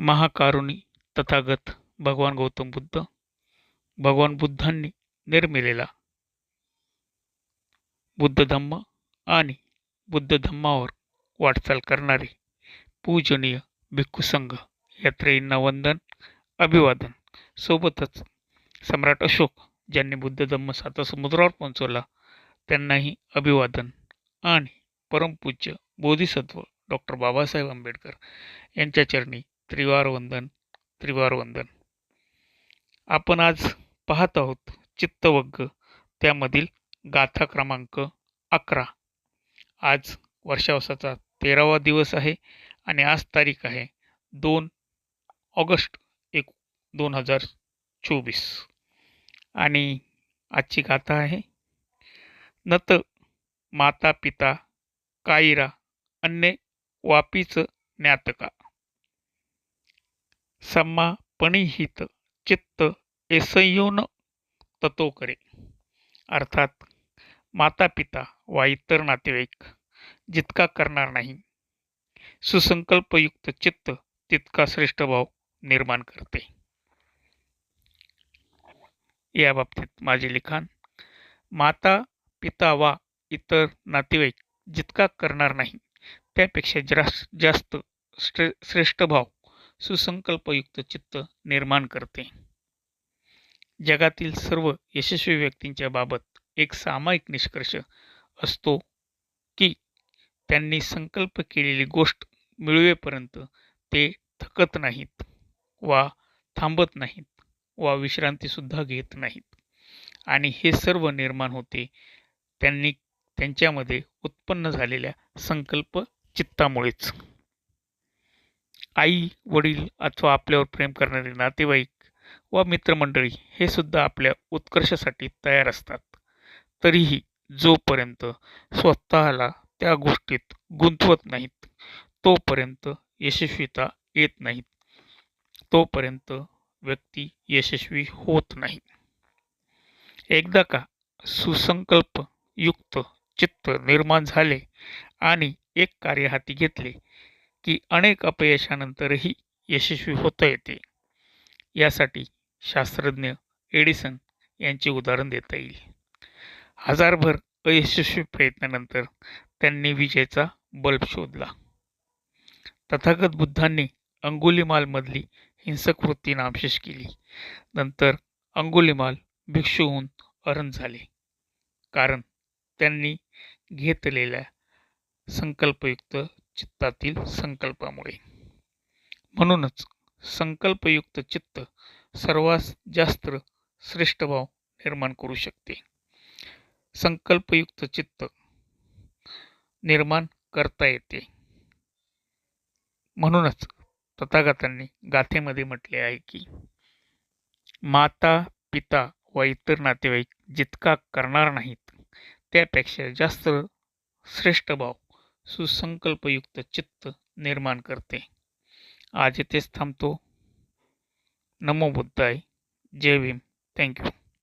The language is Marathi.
महाकारुणी तथागत भगवान गौतम बुद्ध भगवान बुद्धांनी निर्मिलेला बुद्ध धम्म आणि बुद्ध धम्मावर वाटचाल करणारे पूजनीय भिक्खू संघ यात्रेंना वंदन अभिवादन. सोबतच सम्राट अशोक ज्यांनी बुद्ध धम्म साता समुद्रावर पोहोचवला त्यांनाही अभिवादन आणि परमपूज्य बोधिसत्व डॉक्टर बाबासाहेब आंबेडकर यांच्या चरणी त्रिवार वंदन त्रिवार वंदन आपण आज पाहत आहोत चित्तवग्ग त्यामधील गाथा क्रमांक अकरा. आज वर्षावसाचा तेरावा दिवस आहे आणि आज तारीख आहे दोन ऑगस्ट एक दोन हजार चोवीस. आणि आजची गाथा आहे नत माता पिता काईरा अन्य वापीच ज्ञातका. सम्मा पणिहित चित्त एसयोन ततो करे अर्थात माता पिता वा इतर नातेवाईक जितका करणार नाही सुसंकल्पयुक्त चित्त तितका श्रेष्ठ भाव निर्माण करते. या बाबतीत माझे लिखाण माता पिता वा इतर नातेवाईक जितका करणार नाही त्यापेक्षा जास्त जास्त श्रे श्रेष्ठ भाव सुसंकल्पयुक्त चित्त निर्माण करते. जगातील सर्व यशस्वी व्यक्तींच्या बाबत एक सामायिक निष्कर्ष असतो की त्यांनी संकल्प केलेली गोष्ट मिळवेपर्यंत ते थकत नाहीत वा थांबत नाहीत वा विश्रांतीसुद्धा घेत नाहीत. आणि हे सर्व निर्माण होते त्यांनी त्यांच्यामध्ये उत्पन्न झालेल्या संकल्प चित्तामुळेच. आई वडील अथवा आपल्यावर प्रेम करणारे नातेवाईक व मित्रमंडळी हे सुद्धा आपल्या उत्कर्षासाठी तयार असतात. तरीही जोपर्यंत स्वतःला त्या गोष्टीत गुंतवत नाहीत तोपर्यंत यशस्वीता येत नाहीत तोपर्यंत व्यक्ती यशस्वी होत नाही. एकदा का सुसंकल्प युक्त चित्त निर्माण झाले आणि एक कार्य हाती घेतले की अनेक अपयशानंतरही यशस्वी होता येते. यासाठी शास्त्रज्ञ एडिसन यांचे उदाहरण देता येईल. हजारभर अयशस्वी प्रयत्नानंतर त्यांनी विजेचा बल्ब शोधला. तथागत बुद्धांनी अंगुलीमालमधली हिंसक वृत्ती नामशेष केली. नंतर अंगुलीमाल भिक्षू होऊन अरण झाले. कारण त्यांनी घेतलेल्या संकल्पयुक्त चित्तातील संकल्पामुळे. म्हणूनच संकल्पयुक्त चित्त सर्वात जास्त श्रेष्ठ भाव निर्माण करू शकते. संकल्पयुक्त चित्त निर्माण करता येते. म्हणूनच तथागतांनी गाथेमध्ये म्हटले आहे की माता पिता व इतर नातेवाईक जितका करणार नाहीत त्यापेक्षा जास्त श्रेष्ठ भाव सुसंकल्पयुक्त चित्त निर्माण करते. आज इथेच थांबतो. नमो बुद्धाय. जय भीम. थँक्यू